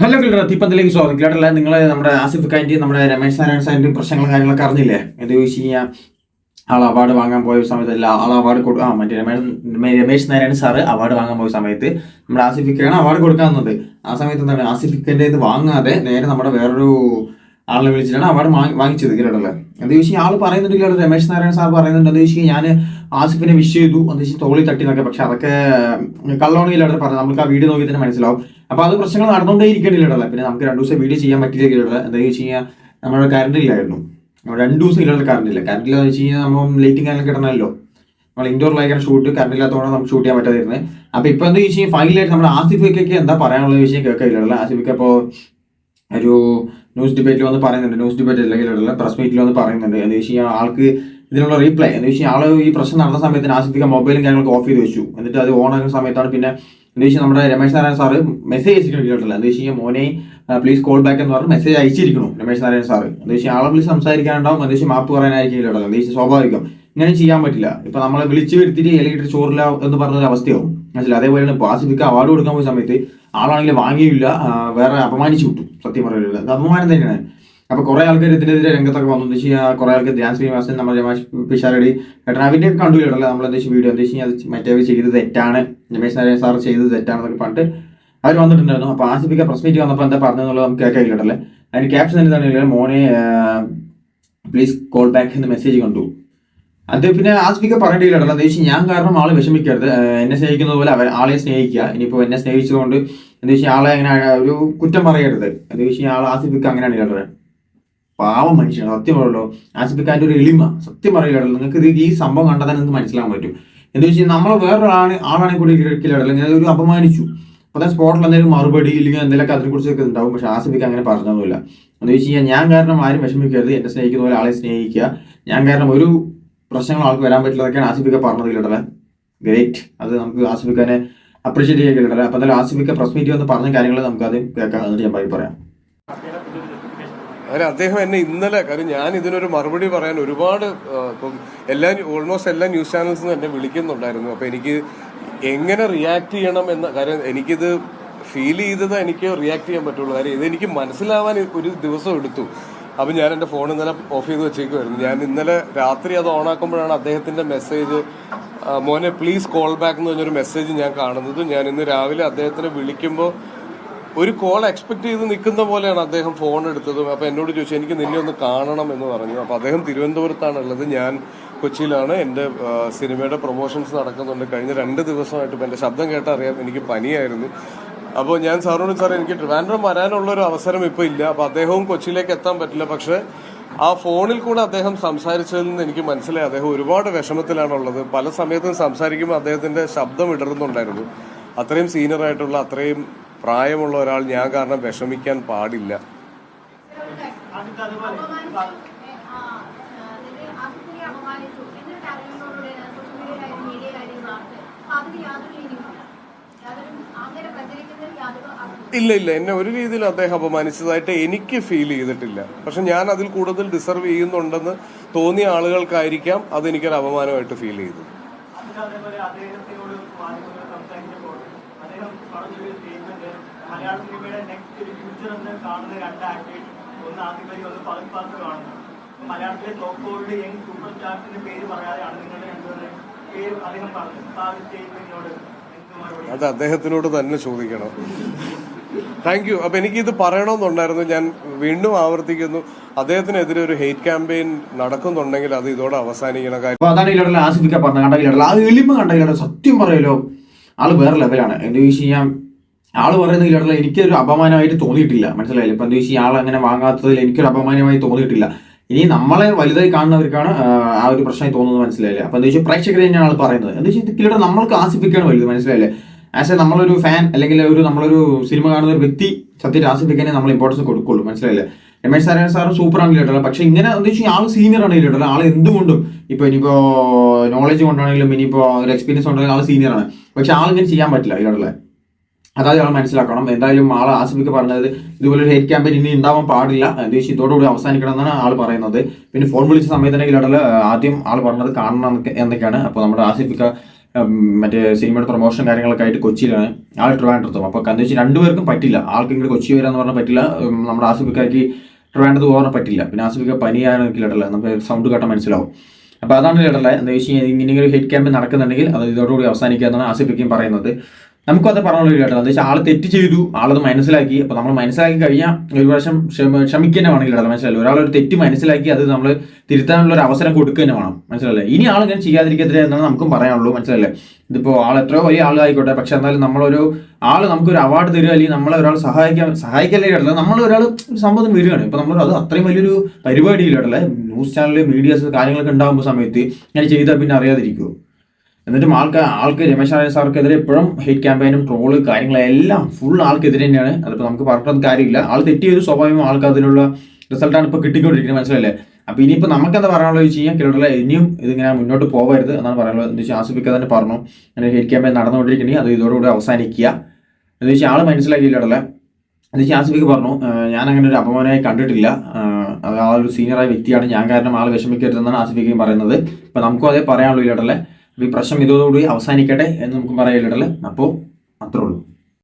Hello killer തീപ്പന്തിലേക്ക് സ്വാഗതം. കിലറല്ല നിങ്ങൾ നമ്മുടെ ആസിഫ് കാന്റി നമ്മുടെ രമേശ് നാരായണ സാറിന്റെ പ്രശ്നങ്ങളും കാര്യങ്ങളൊക്കെ അറിഞ്ഞില്ലേ? എന്ത് ചോദിച്ചു കഴിഞ്ഞാൽ ആൾ അവാർഡ് വാങ്ങാൻ പോയ സമയത്തല്ല ആൾ അവാർഡ് കൊടു ആ മറ്റേ രമേശ് രമേശ് നാരായണ സാറ് അവാർഡ് വാങ്ങാൻ പോയ സമയത്ത് നമ്മുടെ ആസിഫിക്കാണ് അവാർഡ് കൊടുക്കാൻ വന്നത്. ആ സമയത്ത് എന്താണ്? ആസിഫിക്കന്റെ ഇത് വാങ്ങാതെ നേരെ നമ്മുടെ വേറൊരു ആളെ വിളിച്ചിട്ടാണ് അവാർഡ് വാങ്ങിച്ചത് കിലറല്ല എന്ത് ചോദിച്ചാൽ ആൾ പറയുന്നുണ്ട് കിലർ രമേശ് നാരായണ സാർ പറയുന്നുണ്ട്. എന്താ ചോദിച്ചാൽ ഞാൻ ആസിഫിനെ വിഷ് ചെയ്തു. വെച്ചാൽ തോളി തട്ടി എന്നൊക്കെ പക്ഷെ അതൊക്കെ കള്ളോണിയിലാണ് പറഞ്ഞത് നമുക്ക് ആ വീഡിയോ നോക്കി തന്നെ മനസ്സിലാവും. അപ്പൊ അത് പ്രശ്നങ്ങൾ നടന്നുകൊണ്ടേ ഇരിക്കേണ്ടില്ലല്ലോ പിന്നെ നമുക്ക് രണ്ടു ദിവസം വീഡിയോ ചെയ്യാൻ പറ്റില്ല എന്താ വെച്ച് കഴിഞ്ഞാൽ നമ്മുടെ കറണ്ട് ഇല്ലായിരുന്നു. രണ്ടു ദിവസം ഇല്ലാതെ കറണ്ട് ഇല്ല. കറണ്ട് ഇല്ലാന്ന് വെച്ച് കഴിഞ്ഞാൽ നമ്മൾ ലൈറ്റിംഗ് കാര്യങ്ങളൊക്കെ കിടന്നല്ലോ നമ്മൾ ഇൻഡോറിലായിരിക്കണം ഷൂട്ട് കറണ്ട് ഇല്ലാത്തതുകൊണ്ട് നമുക്ക് ഷൂട്ട് ചെയ്യാൻ പറ്റാതിരുന്നത് അപ്പൊ ഇപ്പൊ എന്താ വെച്ച് കഴിഞ്ഞാൽ ഫൈനലായിട്ട് നമ്മുടെ ആസിഫിക്കൊക്കെ എന്താ പറയാനുള്ള വെച്ച് കഴിഞ്ഞാൽ കേൾക്കില്ല ആസിഫിക്ക് അപ്പോൾ ഒരു ന്യൂസ് ഡിബേറ്റിൽ വന്ന് പറയുന്നുണ്ട്. ന്യൂസ് ഡിബേറ്റ് അല്ലെങ്കിൽ പ്രസ് മീറ്റിൽ വന്ന് പറയുന്നുണ്ട്. എന്താ വെച്ച് കഴിഞ്ഞാൽ ആൾക്ക് ഇതിനുള്ള റീപ്ലൈ എന്ന് വെച്ചാൽ ആൾ ഈ പ്രശ്നം നടന്ന സമയത്ത് ആശുപത്രിക്ക് മൊബൈലും കാര്യങ്ങളൊക്കെ ഓഫ് ചെയ്ത് വെച്ചു. എന്നിട്ട് അത് ഓൺ ആകുന്ന സമയത്താണ് പിന്നെ എന്താ വെച്ചാൽ നമ്മുടെ രമേശ് നാരായണ സാറ് മെസ്സേജ് അയച്ചിട്ടുണ്ട് എന്താ വെച്ച് കഴിഞ്ഞാൽ മോനെ പ്ലീസ് കോൾ ബാക്ക് എന്ന് പറഞ്ഞ് മെസ്സേജ് അയച്ചിരിക്കണം രമേശ് നാരായണ സാറ് എന്താ വെച്ചാൽ ആളെ വിളിച്ച് സംസാരിക്കാനുണ്ടാവും. എന്താ വെച്ചാൽ മാപ്പ് പറയാനായിരിക്കും എന്താ വെച്ചാൽ സ്വാഭാവികം. ഇങ്ങനെ ചെയ്യാൻ പറ്റില്ല. ഇപ്പൊ നമ്മളെ വിളിച്ച് വരുത്തിട്ട് ഇലയിട്ട് ചോറില്ല എന്ന് പറഞ്ഞൊരു അവസ്ഥയാവും. മനസ്സിലായി? അതേപോലെ തന്നെ ആസിഫിക്ക അവാർഡ് കൊടുക്കാൻ പോയ സമയത്ത് ആളാണെങ്കിൽ വാങ്ങിയില്ല വേറെ അപമാനിച്ചു വിട്ടു. സത്യം പറയുന്നത് അപമാനം തന്നെയാണ്. അപ്പൊ കുറെ ആൾക്കാർ ഇതിനെതിരെ രംഗത്തൊക്കെ വന്നു. എന്താ വെച്ചാൽ കുറെ ആൾക്കാർ ധ്യാൻ ശ്രീനിവാസൻ നമ്മുടെ രമേശ് പിഷാരടി ഏട്ടൻ അവന്റെ ഒക്കെ കണ്ടുപിടില്ല നമ്മൾ എന്താ വീഡിയോ എന്താ വെച്ചാൽ അത് മറ്റേ ചെയ്തത് തെറ്റാണ്. രമേശ് നാരായണ സാർ ചെയ്തത് തെറ്റാണെന്നൊക്കെ പറഞ്ഞിട്ട് അവർ വന്നിട്ടുണ്ടായിരുന്നു. അപ്പൊ ആസിഫിക്ക പ്രസ് മീറ്റ് വന്നപ്പോൾ എന്താ പറഞ്ഞതെന്നുള്ളത് നമുക്ക് കേൾക്കില്ലല്ലേ അതിന് ക്യാപ്ഷൻ എന്താണ് മോനെ പ്ലീസ് കോൾ ബാക്ക് എന്ന് മെസ്സേജ് കണ്ടു. അത് പിന്നെ ആസ്പിക്ക പറഞ്ഞിട്ടില്ല എന്താ വെച്ചാൽ ഞാൻ കാരണം ആളെ വിഷമിക്കരുത്. എന്നെ സ്നേഹിക്കുന്നത് പോലെ അവർ ആളെ സ്നേഹിക്കുക. ഇനിയിപ്പോൾ എന്നെ സ്നേഹിച്ചതുകൊണ്ട് എന്താ വെച്ചാൽ ആളെ അങ്ങനെ ഒരു കുറ്റം പറയരുത്. എന്താ വെച്ചാൽ ആൾ ആസിഫിക്ക അങ്ങനെയാണ് കേട്ടത് പാവം മനുഷ്യനാണ് സത്യം പറയുള്ളൂ ആസിഫിക്കാന്റെ ഒരു എളിമ സത്യം പറയുകയുള്ളൂ നിങ്ങൾക്ക് ഇത് ഈ സംഭവം കണ്ടാൽ തന്നെ നിങ്ങൾക്ക് മനസ്സിലാക്കാൻ പറ്റും. എന്താ വെച്ചാൽ നമ്മൾ വേറൊരാളാണ് ആളാണെങ്കിൽ കൂടി കിടക്കില്ലാടല്ലോ ഇങ്ങനെ ഒരു അപമാനിച്ചു. അപ്പോൾ തന്നെ സ്പോട്ടിൽ എന്തെങ്കിലും മറുപടി ഇല്ലെങ്കിൽ എന്തെങ്കിലുമൊക്കെ അതിനെ കുറിച്ചൊക്കെ ഉണ്ടാവും. പക്ഷെ ആസിഫിക്ക് അങ്ങനെ പറഞ്ഞൊന്നുമില്ല. എന്ന് വെച്ച് കഴിഞ്ഞാൽ ഞാൻ കാരണം ആരും വിഷമിക്കരുത്. എന്നെ സ്നേഹിക്കുന്ന പോലെ ആളെ സ്നേഹിക്കുക. ഞാൻ കാരണം ഒരു പ്രശ്നങ്ങൾ ആൾക്ക് വരാൻ പറ്റില്ലതൊക്കെയാണ് ആസിഫിക്ക പറഞ്ഞത് കേട്ടല്ലേ ഗ്രേറ്റ് അത് നമുക്ക് ആസിഫിക്കാനെ അപ്രീഷിയേറ്റ് ചെയ്യാൻ കഴിയില്ല അപ്പോൾ എന്തായാലും ആസിഫിക്ക പ്രസ് മീറ്റ് വന്ന് പറഞ്ഞ കാര്യങ്ങൾ നമുക്ക് അത് കേൾക്കാം. എന്നിട്ട് ഞാൻ പറയാം. അങ്ങനെ അദ്ദേഹം എന്നെ ഇന്നലെ കാര്യം ഞാൻ ഇതിനൊരു മറുപടി പറയാൻ ഒരുപാട് ഇപ്പം എല്ലാ ഓൾമോസ്റ്റ് എല്ലാ ന്യൂസ് ചാനൽസും എന്നെ വിളിക്കുന്നുണ്ടായിരുന്നു. അപ്പൊ എനിക്ക് എങ്ങനെ റിയാക്ട് ചെയ്യണം എന്ന കാര്യം എനിക്കിത് ഫീൽ ചെയ്തത് എനിക്ക് റിയാക്ട് ചെയ്യാൻ പറ്റുള്ളൂ. കാര്യം ഇതെനിക്ക് മനസ്സിലാവാൻ ഒരു ദിവസം എടുത്തു. അപ്പൊ ഞാൻ എന്റെ ഫോൺ ഇന്നലെ ഓഫ് ചെയ്ത് വെച്ചേക്കുമായിരുന്നു ഞാൻ ഇന്നലെ രാത്രി അത് ഓണാക്കുമ്പോഴാണ് അദ്ദേഹത്തിന്റെ മെസ്സേജ് മോനെ പ്ലീസ് കോൾ ബാക്ക് എന്ന് പറഞ്ഞൊരു മെസ്സേജ് ഞാൻ കാണുന്നത്. ഞാൻ ഇന്ന് രാവിലെ അദ്ദേഹത്തിനെ വിളിക്കുമ്പോൾ ഒരു കോൾ എക്സ്പെക്ട് ചെയ്ത് നിൽക്കുന്ന പോലെയാണ് അദ്ദേഹം ഫോൺ എടുത്തതും. അപ്പോൾ എന്നോട് ചോദിച്ചു എനിക്ക് നിന്നെ ഒന്ന് കാണണം എന്ന് പറഞ്ഞു. അപ്പോൾ അദ്ദേഹം തിരുവനന്തപുരത്താണ് ഉള്ളത് ഞാൻ കൊച്ചിയിലാണ്. എന്റെ സിനിമയുടെ പ്രൊമോഷൻസ് നടക്കുന്നുണ്ട്. കഴിഞ്ഞ രണ്ട് ദിവസമായിട്ട് എന്റെ ശബ്ദം കേട്ടറിയാം എനിക്ക് പനിയായിരുന്നു. അപ്പോൾ ഞാൻ സാറിനോട് സാർ എനിക്ക് ട്രിവാൻഡ്രം വരാനുള്ള ഒരു അവസരം ഇപ്പോൾ ഇല്ല. അപ്പോൾ അദ്ദേഹവും കൊച്ചിയിലേക്ക് എത്താൻ പറ്റില്ല. പക്ഷേ ആ ഫോണിൽ കൂടെ അദ്ദേഹം സംസാരിച്ചതിൽ നിന്ന് എനിക്ക് മനസ്സിലായി. അദ്ദേഹം ഒരുപാട് വിഷമത്തിലാണുള്ളത്. പല സമയത്തും സംസാരിക്കുമ്പോൾ അദ്ദേഹത്തിന്റെ ശബ്ദം ഇടറുന്നുണ്ടായിരുന്നു. അത്രയും സീനിയർ ആയിട്ടുള്ള അത്രയും പ്രായമുള്ള ഒരാൾ ഞാൻ കാരണം വിഷമിക്കാൻ പാടില്ല. ഇല്ല ഇല്ല. എന്നെ ഒരു രീതിയിൽ അദ്ദേഹം അപമാനിച്ചതായിട്ട് എനിക്ക് ഫീൽ ചെയ്തിട്ടില്ല. പക്ഷെ ഞാൻ അതിൽ കൂടുതൽ ഡിസർവ് ചെയ്യുന്നുണ്ടെന്ന് തോന്നിയ ആളുകൾക്കായിരിക്കാം അതെനിക്കൊരു അപമാനമായിട്ട് ഫീൽ ചെയ്തത് അതേപോലെ അദ്ദേഹത്തിനോട് മാധ്യമങ്ങൾ സംസാരിച്ചപ്പോൾ അദ്ദേഹം പറഞ്ഞൊരു സ്റ്റേറ്റ്മെന്റ് മലയാള സിനിമയുടെ നെക്സ്റ്റ് ഒരു ഫ്യൂച്ചർ എന്ന് കാണുന്ന രണ്ട് ആക്ടേഴ്സ് ഒന്ന് മലയാളത്തിലെ യങ് സൂപ്പർ സ്റ്റാർസിന്റെ പേര് പറയാതെയാണ് നിങ്ങളുടെ രണ്ടുപേരുടെ പേര് അദ്ദേഹം പറഞ്ഞത്. അപ്പൊ ആ ഒരു സ്റ്റേറ്റ്മെന്റിനോട് അത് അദ്ദേഹത്തിനോട് തന്നെ ചോദിക്കണം. താങ്ക് യു അപ്പൊ എനിക്കിത് പറയണമെന്നുണ്ടായിരുന്നു. ഞാൻ വീണ്ടും ആവർത്തിക്കുന്നു. അദ്ദേഹത്തിനെതിരെ ഒരു ഹെയ്റ്റ് ക്യാമ്പയിൻ നടക്കുന്നുണ്ടെങ്കിൽ അത് ഇതോടെ അവസാനിക്കണം. കാര്യം അതാണ് ഇതിലുള്ള ആസിഫിക്ക പറഞ്ഞ കണ്ട ഇതിലുള്ള ആ എളിമ കണ്ട ഇതിലുള്ള സത്യം പറയലോ? ആൾ വേറെ ലെവലാണ് എന്താ വെച്ച് കഴിഞ്ഞാൽ ആൾ പറയുന്ന ഇതിലുള്ള എനിക്കൊരു അപമാനമായിട്ട് തോന്നിയിട്ടില്ല. മനസ്സിലായില്ല? ഇപ്പൊ എന്താ കഴിഞ്ഞാൽ ആൾ അങ്ങനെ വാങ്ങാത്തതിൽ എനിക്കൊരു അപമാനമായി തോന്നിയിട്ടില്ല. ഇനി നമ്മളെ വലുതായി കാണുന്നവർക്കാണ് ആ, ഒരു പ്രശ്നമായി തോന്നുന്നത് മനസ്സിലായില്ലേ? അപ്പൊ എന്താ വെച്ചാൽ പ്രേക്ഷകർ തന്നെയാണ് ആൾ പറയുന്നത്. എന്താ വെച്ചാൽ കിലയുടെ നമ്മൾക്ക് ആസിഫിക്കാണ് വലുത് മനസ്സിലായില്ലേ? ആസ് എ നമ്മളൊരു ഫാൻ അല്ലെങ്കിൽ ഒരു നമ്മളൊരു സിനിമ കാണുന്ന ഒരു വ്യക്തി സത്യത്തിൽ ആസിഫിക്കാനെ നമ്മൾ ഇമ്പോർട്ടൻസ് കൊടുക്കുള്ളൂ മനസ്സിലായില്ലേ? രമേശ് സാറേ സാറ് സൂപ്പർ ആണ് കേട്ടോ പക്ഷെ ഇങ്ങനെ എന്താ വെച്ചാൽ ആൾ സീനിയർ ആണ് കേട്ടോ ആൾ എന്തുകൊണ്ടും ഇപ്പൊ ഇനിയിപ്പോ നോളജ് കൊണ്ടാണെങ്കിലും ഇനിയിപ്പോ ഒരു എക്സ്പീരിയൻസ് ഉണ്ടെങ്കിലും ആൾ ആണ്. പക്ഷെ ആളിങ്ങനെ ചെയ്യാൻ പറ്റില്ല ഇതിലുള്ള അതായത് ആൾ മനസ്സിലാക്കണം. എന്തായാലും ആൾ ആസിഫിക്ക് പറഞ്ഞത് ഇതുപോലെ ഒരു ഹെയ്റ്റ് ക്യാമ്പയിൻ ഇനി ഉണ്ടാവാൻ പാടില്ല. എന്താ വെച്ചാൽ ഇതോടുകൂടി അവസാനിക്കണം എന്നാണ് ആൾ പറയുന്നത്. പിന്നെ ഫോൺ വിളിച്ച സമയത്ത് തന്നെ ഇതിലുള്ള ആദ്യം ആൾ പറഞ്ഞത് കാണണം എന്നൊക്കെ- എന്നൊക്കെയാണ്. അപ്പോൾ നമ്മുടെ ആസിഫിക്ക മറ്റേ സിനിമയുടെ പ്രൊമോഷൻ കാര്യങ്ങളൊക്കെ ആയിട്ട് കൊച്ചിയിലാണ്. ആൾ ട്രിവാൻഡ്രത്തും. അപ്പോൾ എന്താ വെച്ചാൽ രണ്ടുപേർക്കും പറ്റില്ല. ആൾക്ക് ഇങ്ങോട്ട് കൊച്ചി വരാന്ന് പറഞ്ഞാൽ പറ്റില്ല. നമ്മുടെ ആസിഫിക്കാക്കി ട്രിവാൻഡ്രത്ത് പോകാൻ പറ്റില്ല. പിന്നെ ആസിഫിക്ക പനിയാണെങ്കിൽ കേട്ടല്ല നമുക്ക് സൗണ്ട് കേട്ടാൽ മനസ്സിലാവും. അപ്പോൾ അതാണ് കേട്ടല്ല എന്താ വെച്ച് കഴിഞ്ഞാൽ ഇങ്ങനെ ഹെഡ് ക്യാമ്പ് നടക്കുന്നുണ്ടെങ്കിൽ അത് ഇതോടുകൂടി അവസാനിക്കുക എന്നാണ് ആസിഫിക്കും പറയുന്നത്. നമുക്കും അത് പറഞ്ഞുള്ള കേട്ടോ എന്താ വെച്ചാൽ ആൾ തെറ്റ് ചെയ്തു ആളത് മനസ്സിലാക്കി. അപ്പോൾ നമ്മൾ മനസ്സിലാക്കി കഴിഞ്ഞാൽ ഒരു പ്രാവശ്യം ക്ഷമ ക്ഷമിക്കുക വേണമെങ്കിൽ കേട്ടോ മനസ്സിലായി ഒരാളൊരു തെറ്റ് മനസ്സിലാക്കി അത് നമ്മൾ തിരുത്താനുള്ള ഒരു അവസരം കൊടുക്കുക തന്നെ വേണം. മനസ്സിലല്ലേ ഇനി ആൾ ഇങ്ങനെ ചെയ്യാതിരിക്കത്തില്ല എന്നാണ് നമുക്കും പറയാനുള്ളൂ. മനസ്സിലല്ലേ ഇതിപ്പോ ആൾ എത്രയോ വലിയ ആളായിക്കോട്ടെ. പക്ഷെ എന്നാലും നമ്മളൊരു ആൾ നമുക്കൊരു അവാർഡ് തരിക അല്ലെങ്കിൽ നമ്മളെ ഒരാൾ സഹായിക്കാൻ സഹായിക്കല്ലേ കേട്ടോ നമ്മൾ ഒരാൾ സംഭവം വരികയാണ്. ഇപ്പൊ നമ്മൾ അത് അത്രയും വലിയൊരു പരിപാടിയില്ല കേട്ടല്ലേ ന്യൂസ് ചാനൽ മീഡിയാസ് കാര്യങ്ങളൊക്കെ ഉണ്ടാകുമ്പോൾ സമയത്ത് ഇങ്ങനെ ചെയ്താൽ പിന്നെ അറിയാതിരിക്കുമോ എന്നിട്ടും ആൾക്ക് ആൾക്ക് രമേശ് നാരായണ സാർക്കെതിരെ എപ്പോഴും ഹേറ്റ് ക്യാമ്പയിനും ട്രോൾ കാര്യങ്ങളെല്ലാം ഫുൾ ആൾക്കെതിരെ തന്നെയാണ്. അതിപ്പോൾ നമുക്ക് പറഞ്ഞിട്ടൊന്നും കാര്യമില്ല. ആൾ തെറ്റ് ചെയ്ത് സ്വാഭാവികം ആൾക്ക് അതിനുള്ള റിസൾട്ടാണ് ഇപ്പോൾ കിട്ടിക്കൊണ്ടിരിക്കുന്നത്. മനസ്സിലല്ലേ? അപ്പോൾ ഇനിയിപ്പോൾ നമുക്ക് എന്താ പറയാനുള്ളത് വെച്ച് കഴിഞ്ഞാൽ കേരള ഇനിയും ഇതിങ്ങനെ മുന്നോട്ട് പോകരുത് എന്നാണ് പറയാനുള്ളത്. എന്ന് വെച്ചാൽ ആസിഫിക്ക തന്നെ പറഞ്ഞു. അങ്ങനെ ഹേറ്റ് ക്യാമ്പയിൻ നടന്നുകൊണ്ടിരിക്കണേ അത് ഇതോടുകൂടി അവസാനിക്കുക. എന്ന് വെച്ചാൽ ആൾ മനസ്സിലാക്കിയില്ല എന്ന് വെച്ചാൽ ആസിഫിക്ക് പറഞ്ഞു "ആഹ് ഞാൻ അങ്ങനെ ഒരു അപമാനമായി കണ്ടിട്ടില്ല. അത് ആ ഒരു സീനിയറായ വ്യക്തിയാണ്. ഞാൻ കാരണം ആൾ വിഷമിക്കരുതെന്നാണ് ആസിഫിക്കും പറയുന്നത്. അപ്പോൾ നമുക്കും അതേ പറയാനുള്ളൂ അപ്പോൾ ഈ പ്രശ്നം ഇതോടുകൂടി അവസാനിക്കട്ടെ എന്ന് നമുക്ക് പറയാം അപ്പോൾ അത്രേ ഉള്ളൂ.